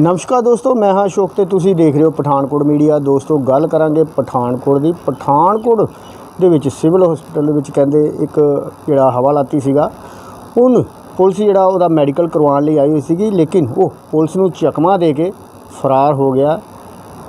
ਨਮਸਕਾਰ ਦੋਸਤੋ, ਮੈਂ ਹਾਂ ਅਸ਼ੋਕ ਤੇ ਤੁਸੀਂ ਦੇਖ ਰਹੇ ਹੋ ਪਠਾਨਕੋਟ ਮੀਡੀਆ। ਦੋਸਤੋ, ਗੱਲ ਕਰਾਂਗੇ ਪਠਾਨਕੋਟ ਦੀ। ਪਠਾਨਕੋਟ ਦੇ ਵਿੱਚ ਸਿਵਲ ਹਸਪੀਟਲ ਦੇ ਵਿੱਚ ਕਹਿੰਦੇ ਇੱਕ ਜਿਹੜਾ ਹਵਾਲਾਤੀ ਸੀਗਾ ਉਹਨ ਪੁਲਿਸ ਜਿਹੜਾ ਉਹਦਾ ਮੈਡੀਕਲ ਕਰਵਾਉਣ ਲਈ ਆਈ ਹੋਈ ਸੀਗੀ, ਲੇਕਿਨ ਉਹ ਪੁਲਿਸ ਨੂੰ ਚਕਮਾ ਦੇ ਕੇ ਫਰਾਰ ਹੋ ਗਿਆ।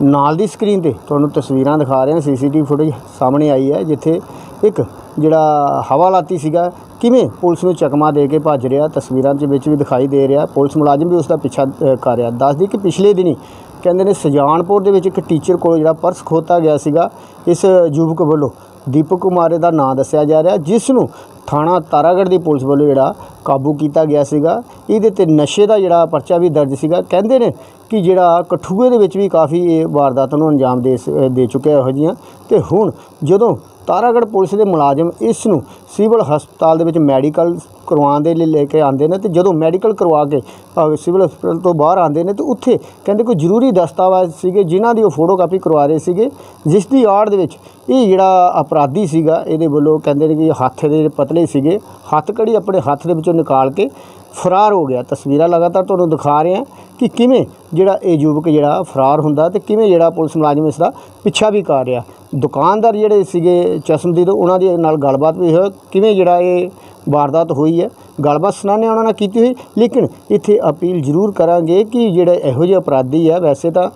ਨਾਲ ਦੀ ਸਕਰੀਨ ਤੇ ਤੁਹਾਨੂੰ ਤਸਵੀਰਾਂ ਦਿਖਾ ਰਹੇ ਹਾਂ ਸੀਸੀਟੀਵੀ ਫੁਟੇਜ ਸਾਹਮਣੇ ਆਈ ਹੈ, ਜਿੱਥੇ ਇੱਕ ਜਿਹੜਾ ਹਵਾਲਾਤੀ ਸੀਗਾ, ਕਿਵੇਂ ਪੁਲਿਸ ਨੂੰ ਚਕਮਾ ਦੇ ਕੇ ਭੱਜ ਰਿਹਾ? ਤਸਵੀਰਾਂ ਦੇ ਵਿੱਚ ਵੀ ਦਿਖਾਈ ਦੇ ਰਿਹਾ। ਪੁਲਿਸ ਮੁਲਾਜ਼ਮ ਵੀ ਉਸ ਦਾ ਪਿੱਛਾ ਕਰ ਰਿਹਾ। ਦੱਸਦੀ ਕਿ ਪਿਛਲੇ ਦਿਨੀ ਕਹਿੰਦੇ ਨੇ ਸੁਜਾਨਪੁਰ ਦੇ ਵਿੱਚ ਇੱਕ ਟੀਚਰ ਕੋਲ ਜਿਹੜਾ ਪਰਸ ਖੋਤਾ ਗਿਆ ਸੀਗਾ, ਇਸ ਯੁਵਕ ਵੱਲੋਂ। ਦੀਪਕ ਕੁਮਾਰ ਦਾ ਨਾਂ ਦੱਸਿਆ ਜਾ ਰਿਹਾ, ਜਿਸ ਨੂੰ ਥਾਣਾ ਤਾਰਾਗੜ੍ਹ ਦੀ ਪੁਲਿਸ ਵੱਲੋਂ ਜਿਹੜਾ ਕਾਬੂ ਕੀਤਾ ਗਿਆ ਸੀਗਾ। ਇਹਦੇ ਤੇ ਨਸ਼ੇ ਦਾ ਜਿਹੜਾ ਪਰਚਾ ਵੀ ਦਰਜ ਸੀਗਾ। ਕਹਿੰਦੇ ਨੇ ਕਿ ਜਿਹੜਾ ਕਠੂਏ ਦੇ ਵਿੱਚ ਵੀ ਕਾਫੀ ਇਹ ਵਾਰਦਾਤਾਂ ਨੂੰ ਅੰਜਾਮ ਦੇ ਸ- ਦੇ ਚੁੱਕਿਆ ਇਹੋ ਜਿਹੀਆਂ। ਤੇ ਹੁਣ ਜਦੋਂ ਤਾਰਾਗੜ੍ਹ ਪੁਲਿਸ ਦੇ ਮੁਲਾਜ਼ਮ ਇਸ ਨੂੰ ਸਿਵਲ ਹਸਪਤਾਲ ਦੇ ਵਿੱਚ ਮੈਡੀਕਲ ਕਰਵਾਉਣ ਦੇ ਲਈ ਲੈ ਕੇ ਆਉਂਦੇ ਨੇ ਤੇ ਜਦੋਂ ਮੈਡੀਕਲ ਕਰਵਾ ਕੇ ਅ, ਸਿਵਲ ਹਸਪਤਾਲ ਤੋਂ ਬਾਹਰ ਆਉਂਦੇ ਨੇ ਤੇ ਉੱਥੇ ਕਹਿੰਦੇ ਕੋਈ ਜ਼ਰੂਰੀ ਦਸਤਾਵੇਜ਼ ਸੀਗੇ ਜਿਨ੍ਹਾਂ ਦੀ ਉਹ ਫੋਟੋ ਕਾਪੀ ਕਰਵਾ ਰਹੇ ਸੀਗੇ ਜਿਸ ਦੀ ਆੜ ਦੇ ਵਿੱਚ ਇਹ ਜਿਹੜਾ ਅਪਰਾਧੀ ਸੀਗਾ ਇਹਦੇ ਵੱਲੋਂ ਕਹਿੰਦੇ ਨੇ ਕਿ ਹੱਥ ਦੇ ਪਤਲੇ ਸੀਗੇ ਹੱਥ ਕੜੀ ਆਪਣੇ ਹੱਥ ਦੇ ਵਿੱਚੋਂ ਨਿਕਾਲ ਕੇ ਫਰਾਰ ਹੋ ਗਿਆ। ਤਸਵੀਰਾਂ ਲਗਾਤਾਰ ਤੁਹਾਨੂੰ ਦਿਖਾ ਰਹੇ ਹਾਂ ਕਿ ਕਿਵੇਂ ਜਿਹੜਾ ਇਹ ਯੁਵਕ ਜਿਹੜਾ ਫਰਾਰ ਹੁੰਦਾ ਤੇ ਕਿਵੇਂ ਜਿਹੜਾ ਪੁਲਿਸ ਮੁਲਾਜ਼ਮ ਇਸ ਦਾ ਪਿੱਛਾ ਵੀ ਕਰ ਰਿਹਾ। ਦੁਕਾਨਦਾਰ ਜਿਹੜੇ ਸੀਗੇ ਚਸ਼ਮਦੀਦ, ਉਹਨਾਂ ਦੇ ਨਾਲ ਗੱਲਬਾਤ ਵੀ ਹੋਈ। ਕਿਵੇਂ ਜਿਹੜਾ ਇਹ ਵਾਰਦਾਤ ਹੋਈ ਹੈ? ਗੱਲਬਾਤ ਸੁਣਾਣੇ ਉਹਨਾਂ ਨਾਲ ਕੀਤੀ ਹੋਈ। ਲੇਕਿਨ ਇੱਥੇ ਅਪੀਲ ਜ਼ਰੂਰ ਕਰਾਂਗੇ ਕਿ ਜਿਹੜਾ ਇਹੋ ਜਿਹੇ ਅਪਰਾਧੀ ਆ, ਵੈਸੇ ਤਾਂ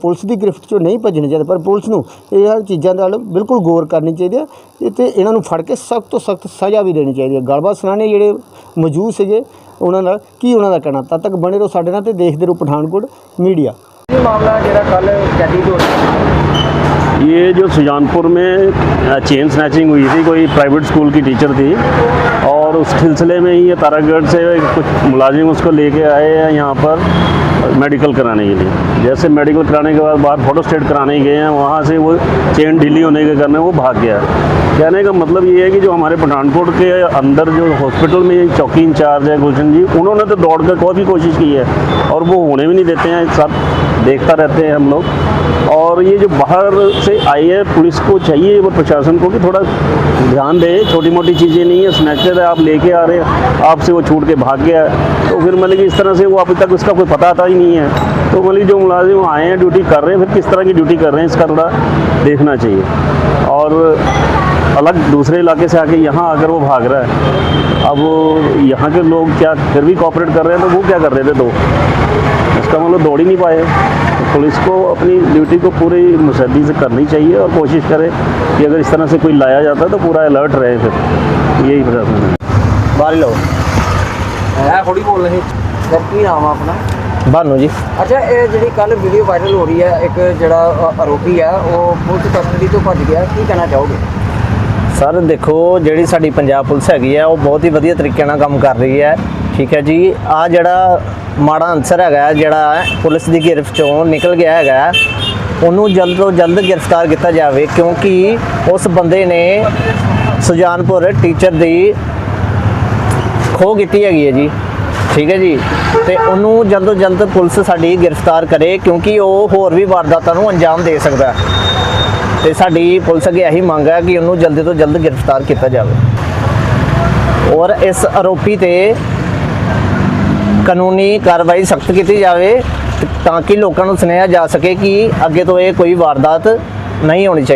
ਪੁਲਿਸ ਦੀ ਗ੍ਰਿਫਤ ਚੋਂ ਨਹੀਂ ਭੱਜਣੇ ਚਾਹੀਦੇ, ਪਰ ਪੁਲਿਸ ਨੂੰ ਇਹ ਹਰ ਚੀਜ਼ਾਂ ਨਾਲ ਬਿਲਕੁਲ ਗੌਰ ਕਰਨੀ ਚਾਹੀਦੀ ਹੈ ਤੇ ਇਹਨਾਂ ਨੂੰ ਫੜ ਕੇ ਸਖਤ ਤੋਂ ਸਖਤ ਸਜ਼ਾ ਵੀ ਦੇਣੀ ਚਾਹੀਦੀ ਹੈ ਗੱਲਬਾਤ ਸੁਣਾਣੇ ਜਿਹੜੇ ਮੌਜੂਦ ਸੀਗੇ, ਉਹਨਾਂ ਨਾਲ ਕੀ ਉਹਨਾਂ ਦਾ ਕਹਿਣਾ? ਤਦ ਤੱਕ ਬਣੇ ਰਹੋ ਸਾਡੇ ਨਾਲ ਤੇ ਦੇਖਦੇ ਰਹੋ ਪਠਾਨਕੋਟ ਮੀਡੀਆ। ਇਹ ਮਾਮਲਾ ਜਿਹੜਾ ਕੱਲ ਕੈਦੀ ਤੋਂ ये जो सुजानपुर में अ, चेन स्नैचिंग हुई थी कोई प्राइवेट स्कूल की टीचर थी उस सिलसिले में ही ये तारागढ़ से कुछ मुलाजिम उसको लेके आए हैं यहाँ पर मेडिकल कराने के लिए। जैसे मेडिकल कराने के बाद बाहर फ़ोटो स्टेट कराने गए हैं, वहाँ से वो चेन ढीली होने के कारण वो भाग गया। कहने का मतलब ये है कि जो हमारे पठानकोट के अंदर जो हॉस्पिटल में चौकी इंचार्ज है, गुलशन जी, उन्होंने तो दौड़ कर भी कोशिश की है और वो होने भी नहीं देते हैं सब देखता रहते हैं हम लोग। और ये जो बाहर से आई है, पुलिस को चाहिए और प्रशासन को कि थोड़ा ध्यान दें छोटी मोटी चीज़ें नहीं है स्नैचर है, आप लेके आ रहे हैं। आपसे वो छूट के भाग गया है। तो फिर मतलब इस तरह से वो अभी तक उसका कोई पता आता ही नहीं है। तो मतलब जो मुलाजिम आए हैं ड्यूटी कर रहे हैं, फिर किस तरह की ड्यूटी कर रहे हैं, इसका थोड़ा देखना चाहिए। और अलग दूसरे इलाके से आके यहाँ आकर वो भाग रहा है। अब यहाँ के लोग क्या फिर भी कॉपरेट कर रहे हैं तो वो क्या कर रहे थे दो? इसका मतलब दौड़ ही नहीं पाए। तो पुलिस को अपनी ड्यूटी को पूरी मुस्तैदी से करनी चाहिए और कोशिश करे कि अगर इस तरह से कोई लाया जाता है तो पूरा अलर्ट रहे फिर। यही प्रशासन है। ਸਾਰੇ ਲਓ। ਮੈਂ ਥੋੜੀ ਬੋਲ ਰਹੀ। ਸਰ ਕੀ ਨਾਮ ਆ ਆਪਣਾ? ਬਾਨੂ ਜੀ। ਅੱਛਾ ਇਹ ਜਿਹੜੀ ਕੱਲ ਵੀਡੀਓ ਵਾਇਰਲ ਹੋ ਰਹੀ ਹੈ ਇੱਕ ਜਿਹੜਾ ਆਰੋਪੀ ਆ ਉਹ ਪੁਲਿਸ ਕਸਟਡੀ ਤੋਂ ਭੱਜ ਗਿਆ। ਕੀ ਕਹਿਣਾ ਚਾਹੋਗੇ? ਸਰ ਦੇਖੋ ਜਿਹੜੀ ਸਾਡੀ ਪੰਜਾਬ ਪੁਲਿਸ ਹੈਗੀ ਆ ਉਹ ਬਹੁਤ ਹੀ ਵਧੀਆ ਤਰੀਕੇ ਨਾਲ ਕੰਮ ਕਰ ਰਹੀ ਹੈ। ਠੀਕ ਹੈ ਜੀ ਆ ਜਿਹੜਾ ਮਾੜਾ ਅਨਸਰ ਹੈਗਾ ਜਿਹੜਾ ਪੁਲਿਸ ਦੀ ਗ੍ਰਿਫਤ ਚੋਂ ਨਿਕਲ ਗਿਆ ਹੈਗਾ ਉਹਨੂੰ ਜਲਦ ਤੋਂ ਜਲਦ ਗ੍ਰਿਫਤਾਰ ਕੀਤਾ ਜਾਵੇ ਕਿਉਂਕਿ ਉਸ ਬੰਦੇ ਨੇ ਸੁਜਾਨਪੁਰ ਟੀਚਰ ਦੀ ਖੋਹ ਕੀਤੀ ਹੈਗੀ ਹੈ ਜੀ। ਠੀਕ ਹੈ ਜੀ। ਤੇ ਉਹਨੂੰ ਜਲਦ ਤੋਂ ਜਲਦ ਪੁਲਿਸ ਸਾਡੀ ਗ੍ਰਿਫਤਾਰ ਕਰੇ ਕਿਉਂਕਿ ਉਹ ਹੋਰ ਵੀ ਵਾਰਦਾਤਾਂ ਨੂੰ ਅੰਜਾਮ ਦੇ ਸਕਦਾ ਹੈ। ਤੇ ਸਾਡੀ ਪੁਲਿਸ ਅੱਗੇ ਇਹੀ ਮੰਗ ਹੈ ਕਿ ਉਹਨੂੰ ਜਲਦੀ ਤੋਂ ਜਲਦ ਗ੍ਰਿਫਤਾਰ ਕੀਤਾ ਜਾਵੇ। ਔਰ ਇਸ ਆਰੋਪੀ ਤੇ ਕਾਨੂੰਨੀ ਕਾਰਵਾਈ ਸਖਤ ਕੀਤੀ ਜਾਵੇ ਤਾਂ ਕਿ ਲੋਕਾਂ ਨੂੰ ਸੁਨੇਹਾ ਜਾ ਸਕੇ ਕਿ ਅੱਗੇ ਤੋਂ ਇਹ ਕੋਈ ਵਾਰਦਾਤ ਨਹੀਂ ਹੋਣੀ ਚਾਹੀਦੀ।